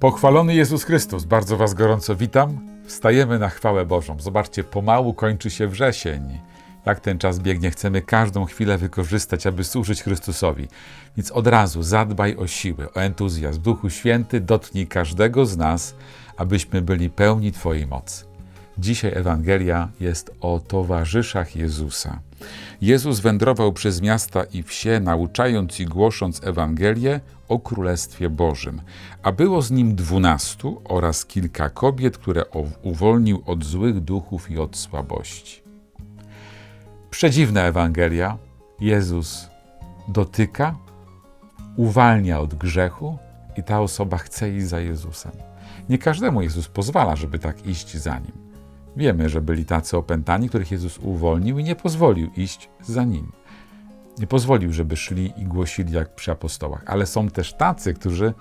Pochwalony Jezus Chrystus, bardzo Was gorąco witam. Wstajemy na chwałę Bożą. Zobaczcie, pomału kończy się wrzesień. Jak ten czas biegnie, chcemy każdą chwilę wykorzystać, aby służyć Chrystusowi. Więc od razu zadbaj o siły, o entuzjazm. Duchu Święty dotknij każdego z nas, abyśmy byli pełni Twojej mocy. Dzisiaj Ewangelia jest o towarzyszach Jezusa. Jezus wędrował przez miasta i wsie, nauczając i głosząc Ewangelię o Królestwie Bożym, a było z nim dwunastu oraz kilka kobiet, które uwolnił od złych duchów i od słabości. Przedziwna Ewangelia. Jezus dotyka, uwalnia od grzechu i ta osoba chce iść za Jezusem. Nie każdemu Jezus pozwala, żeby tak iść za nim. Wiemy, że byli tacy opętani, których Jezus uwolnił i nie pozwolił iść za nim. Nie pozwolił, żeby szli i głosili jak przy apostołach. Ale są też tacy, którzy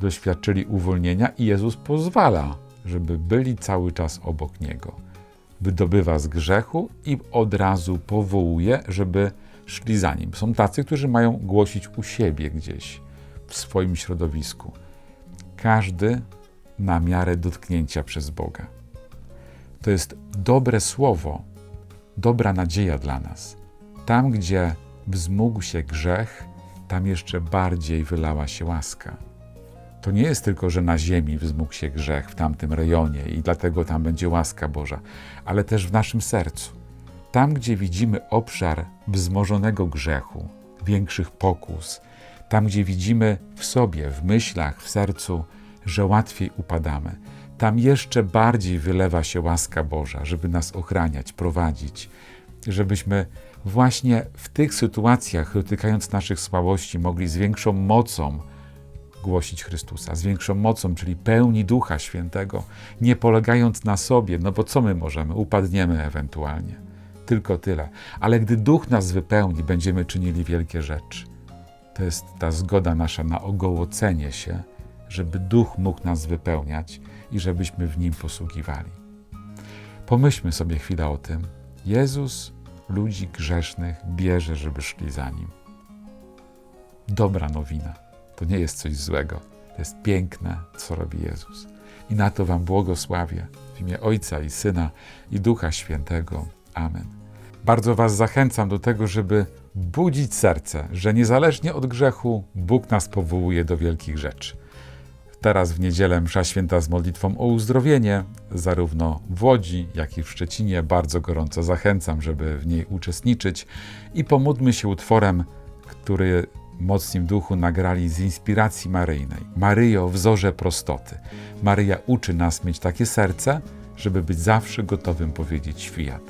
doświadczyli uwolnienia i Jezus pozwala, żeby byli cały czas obok Niego. Wydobywa z grzechu i od razu powołuje, żeby szli za Nim. Są tacy, którzy mają głosić u siebie gdzieś, w swoim środowisku. Każdy na miarę dotknięcia przez Boga. To jest dobre słowo, dobra nadzieja dla nas. Tam, gdzie wzmógł się grzech, tam jeszcze bardziej wylała się łaska. To nie jest tylko, że na ziemi wzmógł się grzech w tamtym rejonie i dlatego tam będzie łaska Boża, ale też w naszym sercu. Tam, gdzie widzimy obszar wzmożonego grzechu, większych pokus, tam, gdzie widzimy w sobie, w myślach, w sercu, że łatwiej upadamy, tam jeszcze bardziej wylewa się łaska Boża, żeby nas ochraniać, prowadzić, żebyśmy właśnie w tych sytuacjach, dotykając naszych słabości, mogli z większą mocą głosić Chrystusa, z większą mocą, czyli pełni Ducha Świętego, nie polegając na sobie, no bo co my możemy? Upadniemy ewentualnie. Tylko tyle. Ale gdy Duch nas wypełni, będziemy czynili wielkie rzeczy. To jest ta zgoda nasza na ogołocenie się, żeby Duch mógł nas wypełniać i żebyśmy w Nim posługiwali. Pomyślmy sobie chwilę o tym. Jezus ludzi grzesznych bierze, żeby szli za Nim. Dobra nowina. To nie jest coś złego. To jest piękne, co robi Jezus. I na to Wam błogosławię w imię Ojca i Syna i Ducha Świętego. Amen. Bardzo Was zachęcam do tego, żeby budzić serce, że niezależnie od grzechu Bóg nas powołuje do wielkich rzeczy. Teraz w niedzielę msza święta z modlitwą o uzdrowienie, zarówno w Łodzi, jak i w Szczecinie. Bardzo gorąco zachęcam, żeby w niej uczestniczyć i pomódlmy się utworem, który mocni w duchu nagrali z inspiracji maryjnej. Maryjo, wzorze prostoty. Maryja uczy nas mieć takie serce, żeby być zawsze gotowym powiedzieć świat.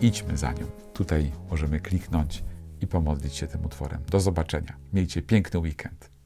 Idźmy za nią. Tutaj możemy kliknąć i pomodlić się tym utworem. Do zobaczenia. Miejcie piękny weekend.